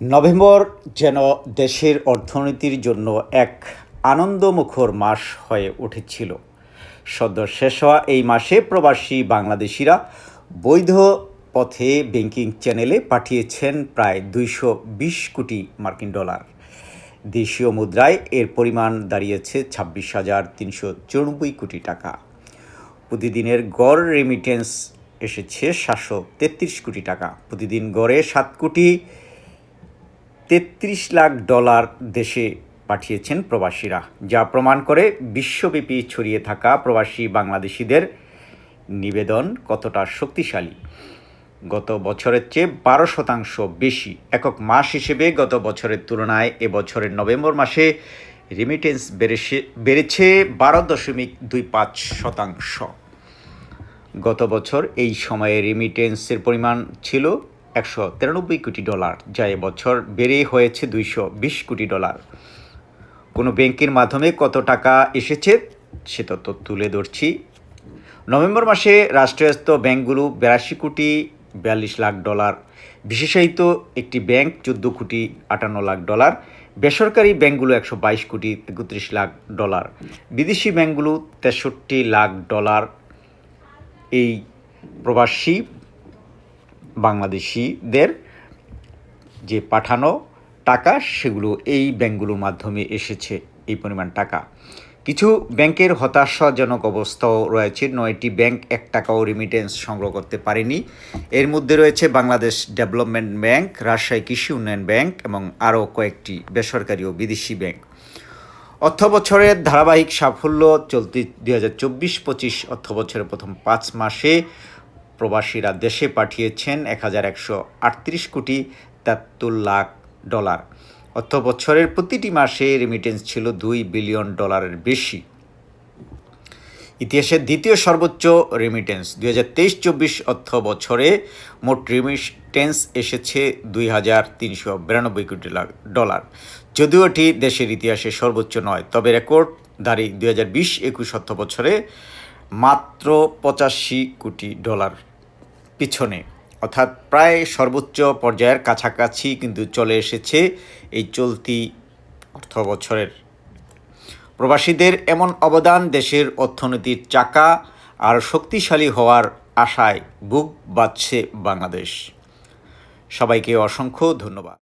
November যেন দেশের অর্থনীতির জন্য এক আনন্দমুখর মাস হয়ে উঠেছিল। সদ্য শেষ হওয়া এই মাসে প্রবাসী বাংলাদেশিরা বৈধ পথে ব্যাংকিং চ্যানেলে পাঠিয়েছেন প্রায় দুইশো বিশ কোটি মার্কিন ডলার। দেশীয় মুদ্রায় এর পরিমাণ দাঁড়িয়েছে ছাব্বিশ হাজার তিনশো চুরানব্বই কোটি টাকা। প্রতিদিনের গড় রেমিটেন্স এসেছে সাতশো তেত্রিশ কোটি টাকা। প্রতিদিন গড়ে সাত কোটি তেত্রিশ লাখ ডলার দেশে পাঠিয়েছেন প্রবাসীরা, যা প্রমাণ করে বিশ্বব্যাপী ছড়িয়ে থাকা প্রবাসী বাংলাদেশিদের নিবেদন কতটা শক্তিশালী। গত বছরের চেয়ে বারো শতাংশ বেশি একক মাস হিসেবে গত বছরের তুলনায় এবছরের নভেম্বর মাসে রেমিটেন্স বেড়েছে বেড়েছে বারো দশমিক দুই পাঁচ শতাংশ। গত বছর এই সময়ে রেমিটেন্সের পরিমাণ ছিল একশো তিরানব্বই কোটি ডলার, যা এবছর বেড়ে হয়েছে দুইশো বিশ কোটি ডলার। কোনো ব্যাংকের মাধ্যমে কত টাকা এসেছে, সে তথ্য তুলে ধরছি। নভেম্বর মাসে রাষ্ট্রায়ত্ত ব্যাংকগুলো বিরাশি কোটি বিয়াল্লিশ লাখ ডলার, বিশেষায়িত একটি ব্যাংক চোদ্দ কোটি আটান্ন লাখ ডলার, বেসরকারি ব্যাংকগুলো একশো বাইশ কোটি একত্রিশ লাখ ডলার, বিদেশি ব্যাংকগুলো তেষট্টি লাখ ডলার। এই প্রবাসী বাংলাদেশিদের যে পাঠানো টাকা, সেগুলো এই ব্যাংকগুলোর মাধ্যমে এসেছে এই পরিমাণ টাকা। কিছু ব্যাংকের হতাশাজনক অবস্থাও রয়েছে। নয়টি ব্যাংক এক টাকাও রিমিটেন্স সংগ্রহ করতে পারেনি। এর মধ্যে রয়েছে বাংলাদেশ ডেভেলপমেন্ট ব্যাংক, রাজশাহী কৃষি উন্নয়ন ব্যাংক এবং আরও কয়েকটি বেসরকারি ও বিদেশি ব্যাংক। অর্থ বছরের ধারাবাহিক সাফল্য চলতি দুই হাজার চব্বিশ পঁচিশ অর্থ বছরের প্রথম পাঁচ মাসে প্রবাসীরা দেশে পাঠিয়েছেন এক হাজার একশো আটত্রিশ কোটি তেহাত্তর লাখ ডলার। অর্থ বছরের প্রতিটি মাসে রেমিটেন্স ছিল দুই বিলিয়ন ডলারের বেশি। ইতিহাসের দ্বিতীয় সর্বোচ্চ রেমিটেন্স দুই হাজার তেইশ চব্বিশ অর্থ বছরে মোট রেমিটেন্স এসেছে দুই হাজার তিনশো বিরানব্বই কোটি লাখ ডলার। যদিও এটি দেশের ইতিহাসে সর্বোচ্চ নয়, তবে রেকর্ডধারী দুই হাজার বিশ একুশ অর্থ বছরে মাত্র পঁচাশি কোটি ডলার। পিছনে। অর্থাৎ প্রায় সর্বোচ্চ পর্যায়ের কাছাকাছি কিন্তু চলে এসেছে এই চলতি অর্থ বছরের। প্রবাসীদের এমন অবদান দেশের অর্থনীতির চাকা আর শক্তিশালী হওয়ার আশায় বুক বাঁচছে বাংলাদেশ। সবাইকে অসংখ্য ধন্যবাদ।